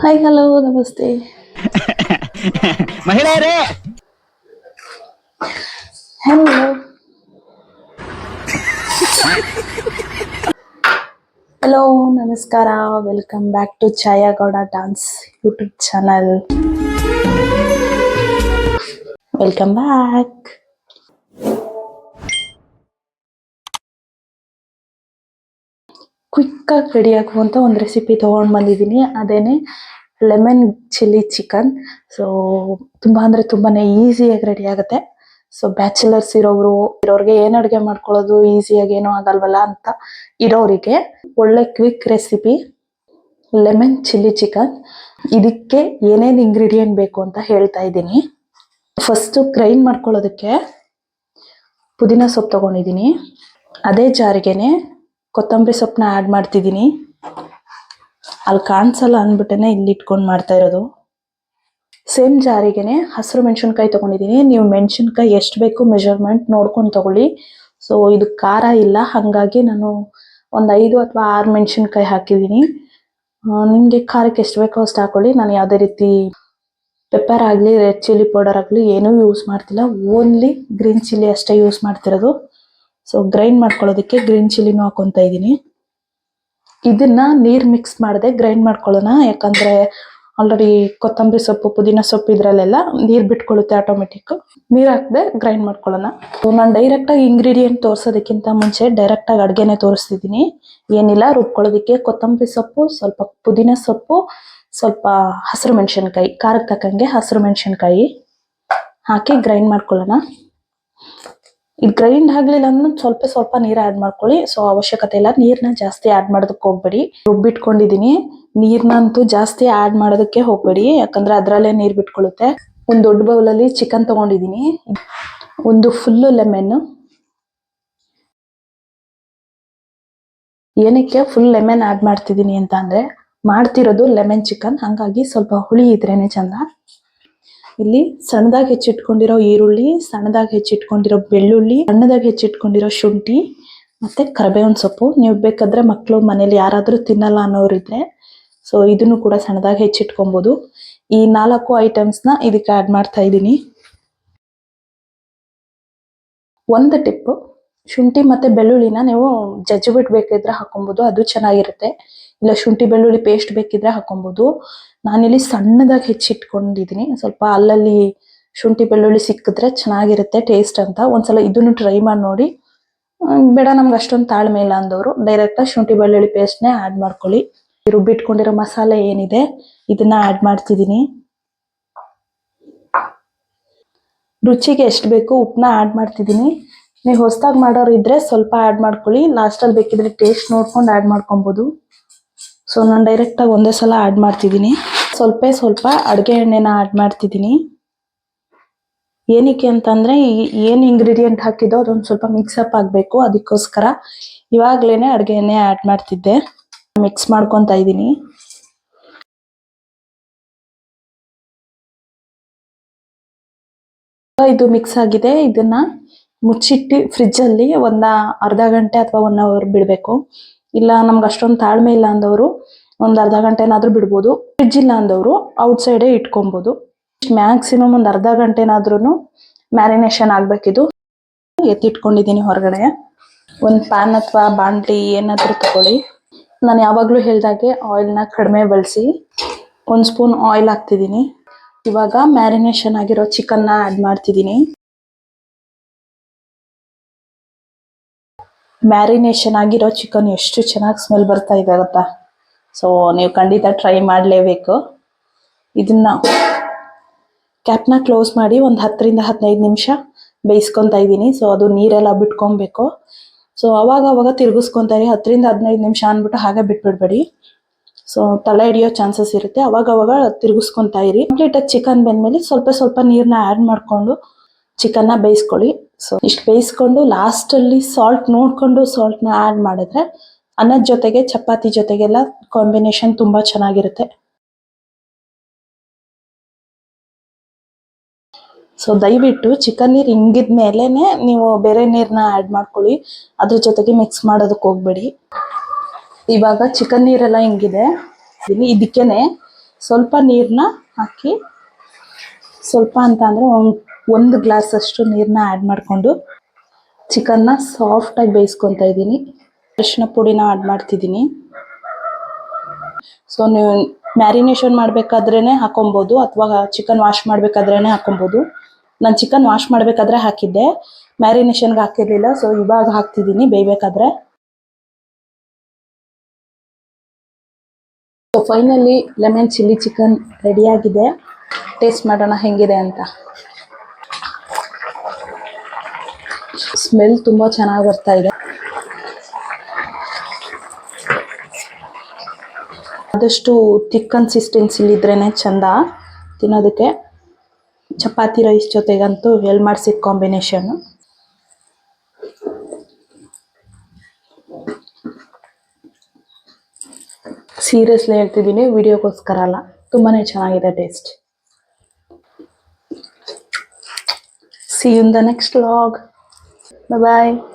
Hi hello ನಮಸ್ತೆ ಮಹಿಳೆಯರೇ hello hello ನಮಸ್ಕಾರ welcome back to Chhaya Gowda dance YouTube channel welcome back ಕ್ವಿಕ್ಕಾಗಿ ready ಆಗುವಂಥ ಒಂದು ರೆಸಿಪಿ ತೊಗೊಂಡು ಬಂದಿದ್ದೀನಿ. ಅದೇನೆ ಲೆಮನ್ ಚಿಲ್ಲಿ ಚಿಕನ್ ಸೊ ತುಂಬ ಅಂದರೆ ತುಂಬಾ ಈಸಿಯಾಗಿ ರೆಡಿ ಆಗುತ್ತೆ. ಸೊ ಬ್ಯಾಚುಲರ್ಸ್ ಇರೋರು ಇರೋರಿಗೆ ಏನು ಅಡುಗೆ ಮಾಡ್ಕೊಳ್ಳೋದು ಈಸಿಯಾಗಿ ಏನೂ ಆಗಲ್ವಲ್ಲ ಅಂತ ಇರೋರಿಗೆ ಒಳ್ಳೆ quick recipe lemon chilli chicken ಇದಕ್ಕೆ ಏನೇನು ಇಂಗ್ರೀಡಿಯೆಂಟ್ ಬೇಕು ಅಂತ ಹೇಳ್ತಾ ಇದ್ದೀನಿ. ಫಸ್ಟು ಗ್ರೈಂಡ್ ಮಾಡ್ಕೊಳ್ಳೋದಕ್ಕೆ ಪುದೀನ ಸೊಪ್ಪು ತೊಗೊಂಡಿದ್ದೀನಿ. ಅದೇ ಜಾರಿಗೆನೆ ಕೊತ್ತಂಬರಿ ಸೊಪ್ಪನ್ನ ಆ್ಯಡ್ ಮಾಡ್ತಿದ್ದೀನಿ. ಅಲ್ಲಿ ಕಾಣಿಸಲ್ಲ ಅಂದ್ಬಿಟ್ಟೇ ಇಲ್ಲಿ ಇಟ್ಕೊಂಡು ಮಾಡ್ತಾ ಇರೋದು. ಸೇಮ್ ಜಾರಿಗೆನೆ ಹಸಿರು ಮೆಣಸಿನ್ಕಾಯಿ ತೊಗೊಂಡಿದ್ದೀನಿ ನೀವು ಮೆಣಸಿನ್ಕಾಯಿ ಎಷ್ಟು ಬೇಕು ಮೆಜರ್ಮೆಂಟ್ ನೋಡ್ಕೊಂಡು ತಗೊಳ್ಳಿ. ಸೊ ಇದು ಖಾರ ಇಲ್ಲ. ಹಾಗಾಗಿ ನಾನು ಒಂದು ಐದು ಅಥವಾ ಆರು ಮೆಣಸಿನ್ಕಾಯಿ ಹಾಕಿದ್ದೀನಿ ನಿಮಗೆ ಖಾರಕ್ಕೆ ಎಷ್ಟು ಬೇಕೋ ಅಷ್ಟು ಹಾಕೊಳ್ಳಿ. ನಾನು ಯಾವುದೇ ರೀತಿ ಪೆಪ್ಪರ್ ಆಗಲಿ ರೆಡ್ ಚಿಲ್ಲಿ ಪೌಡರ್ ಆಗಲಿ ಏನೂ ಯೂಸ್ ಮಾಡ್ತಿಲ್ಲ. ಓನ್ಲಿ ಗ್ರೀನ್ ಚಿಲ್ಲಿ ಅಷ್ಟೇ ಯೂಸ್ ಮಾಡ್ತಿರೋದು. ಸೊ ಗ್ರೈಂಡ್ ಮಾಡ್ಕೊಳ್ಳೋದಕ್ಕೆ ಗ್ರೀನ್ ಚಿಲ್ಲಿನೂ ಹಾಕೊತಾ ಇದ್ದೀನಿ. ಇದನ್ನ ನೀರ್ ಮಿಕ್ಸ್ ಮಾಡದೆ ಗ್ರೈಂಡ್ ಮಾಡ್ಕೊಳ್ಳೋಣ. ಯಾಕಂದ್ರೆ ಆಲ್ರೆಡಿ ಕೊತ್ತಂಬರಿ ಸೊಪ್ಪು, ಪುದೀನ ಸೊಪ್ಪು ಇದ್ರಲ್ಲೆಲ್ಲ ನೀರ್ ಬಿಟ್ಕೊಳ್ಳುತ್ತೆ ಆಟೋಮೆಟಿಕ್ ನೀರು ಹಾಕದೆ ಗ್ರೈಂಡ್ ಮಾಡ್ಕೊಳ್ಳೋಣ. ನಾನು ಡೈರೆಕ್ಟ್ ಆಗಿ ಇಂಗ್ರೀಡಿಯೆಂಟ್ ತೋರ್ಸೋದಕ್ಕಿಂತ ಮುಂಚೆ ಡೈರೆಕ್ಟ್ ಆಗಿ ಅಡ್ಗೆನೆ ತೋರಿಸ್ತಿದ್ದೀನಿ. ಏನಿಲ್ಲ, ರುಬ್ಕೊಳ್ಳೋದಕ್ಕೆ ಕೊತ್ತಂಬರಿ ಸೊಪ್ಪು, ಸ್ವಲ್ಪ ಪುದೀನ ಸೊಪ್ಪು, ಸ್ವಲ್ಪ ಹಸಿರು ಮೆಣಸಿನ್ಕಾಯಿ, ಖಾರಕ್ಕೆ ತಕ್ಕಂಗೆ ಹಸಿರು ಮೆಣಸಿನ್ಕಾಯಿ ಹಾಕಿ ಗ್ರೈಂಡ್ ಮಾಡ್ಕೊಳ್ಳೋಣ. ಇದು ಗ್ರೈಂಡ್ ಆಗ್ಲಿಲ್ಲ ಅಂದ್ರೆ ಸ್ವಲ್ಪ ಸ್ವಲ್ಪ ನೀರು ಆಡ್ ಮಾಡ್ಕೊಳ್ಳಿ. ಸೊ ಅವಶ್ಯಕತೆ ಇಲ್ಲ. ನೀರ್ನ ಜಾಸ್ತಿ ಆಡ್ ಮಾಡೋದಕ್ಕೆ ಹೋಗ್ಬೇಡಿ. ರುಬ್ಬಿಟ್ಕೊಂಡಿದೀನಿ. ನೀರ್ನಂತೂ ಜಾಸ್ತಿ ಆಡ್ ಮಾಡೋದಕ್ಕೆ ಹೋಗ್ಬೇಡಿ. ಯಾಕಂದ್ರೆ ಅದ್ರಲ್ಲೇ ನೀರ್ ಬಿಟ್ಕೊಳ್ಳುತ್ತೆ. ಒಂದು ದೊಡ್ಡ ಬೌಲಲ್ಲಿ ಚಿಕನ್ ತಗೊಂಡಿದೀನಿ. ಒಂದು ಫುಲ್ಲು ಲೆಮೆನ್ ಏನಕ್ಕೆ ಫುಲ್ ಲೆಮೆನ್ ಆಡ್ ಮಾಡ್ತಿದ್ದೀನಿ ಅಂತ ಅಂದ್ರೆ ಮಾಡ್ತಿರೋದು ಲೆಮೆನ್ ಚಿಕನ್ ಹಂಗಾಗಿ ಸ್ವಲ್ಪ ಹುಳಿ ಇದ್ರೇನೆ ಚಂದ. ಇಲ್ಲಿ ಸಣ್ಣದಾಗಿ ಹೆಚ್ಚಿಟ್ಕೊಂಡಿರೋ ಈರುಳ್ಳಿ, ಸಣ್ಣದಾಗಿ ಹೆಚ್ಚಿಟ್ಕೊಂಡಿರೋ ಬೆಳ್ಳುಳ್ಳಿ, ಸಣ್ಣದಾಗಿ ಹೆಚ್ಚಿಟ್ಕೊಂಡಿರೋ ಶುಂಠಿ ಮತ್ತೆ ಕರಿಬೇವಿನ ಸೊಪ್ಪು. ನೀವು ಬೇಕಾದ್ರೆ ಮಕ್ಕಳು ಮನೇಲಿ ಯಾರಾದರೂ ತಿನ್ನಲ್ಲ ಅನ್ನೋರಿದ್ರೆ ಸೊ ಇದನ್ನು ಕೂಡ ಸಣ್ಣದಾಗಿ ಹೆಚ್ಚಿಟ್ಕೊಬೋದು. ಈ ನಾಲ್ಕು ಐಟಮ್ಸ್ನ ಇದಕ್ಕೆ ಆಡ್ ಮಾಡ್ತಾ ಇದ್ದೀನಿ. ಒಂದು ಟಿಪ್ ಶುಂಠಿ ಮತ್ತೆ ಬೆಳ್ಳುಳ್ಳಿನ ನೀವು ಜಜ್ಜಿಬಿಟ್ಟು ಬೇಕಿದ್ರೆ ಹಾಕೊಬಹುದು ಅದು ಚೆನ್ನಾಗಿರುತ್ತೆ. ಇಲ್ಲ, ಶುಂಠಿ, ಬೆಳ್ಳುಳ್ಳಿ ಪೇಸ್ಟ್ ಬೇಕಿದ್ರೆ ಹಾಕೊಬಹುದು ನಾನಿಲ್ಲಿ ಸಣ್ಣದಾಗಿ ಹೆಚ್ಚಿಟ್ಕೊಂಡಿದೀನಿ ಸ್ವಲ್ಪ ಅಲ್ಲಲ್ಲಿ ಶುಂಠಿ, ಬೆಳ್ಳುಳ್ಳಿ ಸಿಕ್ಕಿದ್ರೆ ಚೆನ್ನಾಗಿರುತ್ತೆ ಟೇಸ್ಟ್ ಅಂತ. ಒಂದ್ಸಲ ಇದನ್ನು ಟ್ರೈ ಮಾಡಿ ನೋಡಿ. ಬೇಡ, ನಮ್ಗೆ ಅಷ್ಟೊಂದು ತಾಳ್ಮೆ ಇಲ್ಲ ಅಂದವರು ಡೈರೆಕ್ಟ್ ಶುಂಠಿ, ಬೆಳ್ಳುಳ್ಳಿ ಪೇಸ್ಟ್ನೇ ಆ್ಯಡ್ ಮಾಡ್ಕೊಳ್ಳಿ. ರುಬ್ಬಿಟ್ಕೊಂಡಿರೋ ಮಸಾಲೆ ಏನಿದೆ, ಇದನ್ನ ಆ್ಯಡ್ ಮಾಡ್ತಿದ್ದೀನಿ. ರುಚಿಗೆ ಎಷ್ಟು ಬೇಕು ಉಪ್ಪನ್ನ ಆ್ಯಡ್ ಮಾಡ್ತಿದ್ದೀನಿ. ನೀವು ಹೊಸದಾಗಿ ಮಾಡೋರು ಇದ್ರೆ ಸ್ವಲ್ಪ ಆ್ಯಡ್ ಮಾಡ್ಕೊಳ್ಳಿ. ಲಾಸ್ಟಲ್ಲಿ ಬೇಕಿದ್ರೆ ಟೇಸ್ಟ್ ನೋಡ್ಕೊಂಡು ಆಡ್ ಮಾಡ್ಕೊಬೋದು. ಸೊ ನಾನು ಡೈರೆಕ್ಟಾಗಿ ಒಂದೇ ಸಲ ಆ್ಯಡ್ ಮಾಡ್ತಿದ್ದೀನಿ. ಸ್ವಲ್ಪ ಸ್ವಲ್ಪ ಅಡುಗೆ ಎಣ್ಣೆನ ಆಡ್ ಮಾಡ್ತಿದ್ದೀನಿ. ಏನಕ್ಕೆ ಅಂತಂದ್ರೆ ಏನ್ ಇಂಗ್ರೀಡಿಯೆಂಟ್ ಹಾಕಿದ್ದೋ ಅದೊಂದು ಸ್ವಲ್ಪ ಮಿಕ್ಸಪ್ ಆಗಬೇಕು. ಅದಕ್ಕೋಸ್ಕರ ಇವಾಗಲೇ ಅಡುಗೆ ಎಣ್ಣೆ ಆ್ಯಡ್ ಮಾಡ್ತಿದ್ದೆ. ಮಿಕ್ಸ್ ಮಾಡ್ಕೊತಾ ಇದ್ದೀನಿ. ಇದು ಮಿಕ್ಸ್ ಆಗಿದೆ. ಇದನ್ನ ಮುಚ್ಚಿಟ್ಟು ಫ್ರಿಜ್ ಅಲ್ಲಿ ಒಂದ ಅರ್ಧ ಗಂಟೆ ಅಥವಾ ಒನ್ ಅವರ್ ಬಿಡಬೇಕು. ಇಲ್ಲ, ನಮ್ಗೆ ಅಷ್ಟೊಂದು ತಾಳ್ಮೆ ಇಲ್ಲ ಅಂದವರು, ಒಂದ್ ಅರ್ಧ ಗಂಟೆನಾದ್ರೂ ಬಿಡ್ಬೋದು. ಫ್ರಿಜ್ ಇಲ್ಲ ಅಂದವರು ಔಟ್ ಸೈಡೇ ಇಟ್ಕೊಬೋದು. ಮ್ಯಾಕ್ಸಿಮಮ್ ಒಂದು ಅರ್ಧ ಗಂಟೆನಾದ್ರೂ ಮ್ಯಾರಿನೇಷನ್ ಆಗ್ಬೇಕಿದು. ಎತ್ತಿಟ್ಕೊಂಡಿದ್ದೀನಿ ಹೊರಗಡೆ. ಒಂದು ಪ್ಯಾನ್ ಅಥವಾ ಬಾಂಡ್ಲಿ ಏನಾದರೂ ತಗೊಳ್ಳಿ. ನಾನು ಯಾವಾಗಲೂ ಹೇಳ್ದಾಗೆ ಆಯಿಲ್ನ ಕಡಿಮೆ ಬಳಸಿ ಒಂದು ಸ್ಪೂನ್ ಆಯಿಲ್ ಹಾಕ್ತಿದ್ದೀನಿ ಇವಾಗ ಮ್ಯಾರಿನೇಷನ್ ಆಗಿರೋ ಚಿಕನ್ನ ಆಡ್ ಮಾಡ್ತಿದ್ದೀನಿ ಮ್ಯಾರಿನೇಷನ್ ಆಗಿರೋ ಚಿಕನ್ ಎಷ್ಟು ಚೆನ್ನಾಗಿ ಸ್ಮೆಲ್ ಬರ್ತಾ ಇದೆ ಗೊತ್ತಾ? ಸೊ ನೀವು ಖಂಡಿತ ಟ್ರೈ ಮಾಡಲೇಬೇಕು. ಇದನ್ನ ಕ್ಯಾಪ್ನ ಕ್ಲೋಸ್ ಮಾಡಿ ಒಂದು ಹತ್ತರಿಂದ ಹದಿನೈದು ನಿಮಿಷ ಬೇಯಿಸ್ಕೊತಾ ಇದ್ದೀನಿ. ಸೊ ಅದು ನೀರೆಲ್ಲ ಬಿಟ್ಕೊಬೇಕು. ಸೊ ಅವಾಗ ಅವಾಗ ತಿರುಗಿಸ್ಕೊತಾರೆ. ಹತ್ತರಿಂದ ಹದಿನೈದು ನಿಮಿಷ ಅಂದ್ಬಿಟ್ಟು ಹಾಗೆ ಬಿಟ್ಬಿಡ್ಬೇಡಿ. ಸೊ ತಲೆ ಹಿಡಿಯೋ ಚಾನ್ಸಸ್ ಇರುತ್ತೆ. ಅವಾಗ ಅವಾಗ ತಿರ್ಗಿಸ್ಕೊತಾ ಇರಿ. ಕಂಪ್ಲೀಟಾಗಿ ಚಿಕನ್ ಬೆಂದ್ಮೇಲೆ ಸ್ವಲ್ಪ ಸ್ವಲ್ಪ ನೀರನ್ನ ಆ್ಯಡ್ ಮಾಡಿಕೊಂಡು ಚಿಕನ್ನ ಬೇಯಿಸ್ಕೊಳ್ಳಿ. ಸೊ ಇಷ್ಟು ಬೇಯಿಸ್ಕೊಂಡು ಲಾಸ್ಟಲ್ಲಿ ಸಾಲ್ಟ್ ನೋಡಿಕೊಂಡು ಸಾಲ್ಟ್ನ ಆ್ಯಡ್ ಮಾಡಿದ್ರೆ ಅನ್ನದ ಜೊತೆಗೆ ಚಪಾತಿ ಜೊತೆಗೆಲ್ಲ ಕಾಂಬಿನೇಷನ್ ತುಂಬ ಚೆನ್ನಾಗಿರುತ್ತೆ. ಸೊ ದಯವಿಟ್ಟು ಚಿಕನ್ ನೀರು ಹಿಂಗಿದ ಮೇಲೆ ನೀವು ಬೇರೆ ನೀರನ್ನ ಆ್ಯಡ್ ಮಾಡ್ಕೊಳ್ಳಿ. ಅದ್ರ ಜೊತೆಗೆ ಮಿಕ್ಸ್ ಮಾಡೋದಕ್ಕೆ ಹೋಗ್ಬೇಡಿ. ಇವಾಗ ಚಿಕನ್ ನೀರೆಲ್ಲ ಹಿಂಗಿದೆ. ಇದಕ್ಕೇನೆ ಸ್ವಲ್ಪ ನೀರನ್ನ ಹಾಕಿ ಸ್ವಲ್ಪ ಅಂತ ಅಂದರೆ ಒಂದು ಒಂದು ಗ್ಲಾಸ್ ಅಷ್ಟು ನೀರನ್ನ ಆ್ಯಡ್ ಮಾಡಿಕೊಂಡು ಚಿಕನ್ನ ಸಾಫ್ಟಾಗಿ ಬೇಯಿಸ್ಕೊತಾ ಇದ್ದೀನಿ. ಅರಿಶಿನ ಪುಡಿನ ಆ್ಯಡ್ ಮಾಡ್ತಿದ್ದೀನಿ. ಸೊ ನೀವು ಮ್ಯಾರಿನೇಷನ್ ಮಾಡಬೇಕಾದ್ರೇ ಹಾಕೊಬೋದು ಅಥವಾ ಚಿಕನ್ ವಾಶ್ ಮಾಡಬೇಕಾದ್ರೇ ಹಾಕೊಬೋದು. ನಾನು ಚಿಕನ್ ವಾಶ್ ಮಾಡಬೇಕಾದ್ರೆ ಹಾಕಿದ್ದೆ. ಮ್ಯಾರಿನೇಷನ್ಗೆ ಹಾಕಿರಲಿಲ್ಲ ಸೊ ಇವಾಗ ಹಾಕ್ತಿದ್ದೀನಿ ಬೇಯಬೇಕಾದ್ರೆ. So finally lemon chilli chicken ರೆಡಿಯಾಗಿದೆ ಟೇಸ್ಟ್ ಮಾಡೋಣ, ಹೆಂಗಿದೆ ಅಂತ. ಸ್ಮೆಲ್ ತುಂಬ ಚೆನ್ನಾಗಿ ಬರ್ತಾ ಇದೆ. ಆದಷ್ಟು ತಿಕ್ ಕನ್ಸಿಸ್ಟೆನ್ಸಿಲಿ ಇದ್ರೇ ಚಂದ ತಿನ್ನೋದಕ್ಕೆ. ಚಪಾತಿ ರೈಸ್ ಜೊತೆಗಂತೂ ವೆಲ್ ಮಾಡಿಸಿದ ಕಾಂಬಿನೇಷನ್ನು ಸೀರಿಯಸ್ಲಿ ಹೇಳ್ತಿದ್ದೀನಿ, ವಿಡಿಯೋಗೋಸ್ಕರ ಅಲ್ಲ ತುಂಬಾ ಚೆನ್ನಾಗಿದೆ taste See you in the next vlog. Bye bye.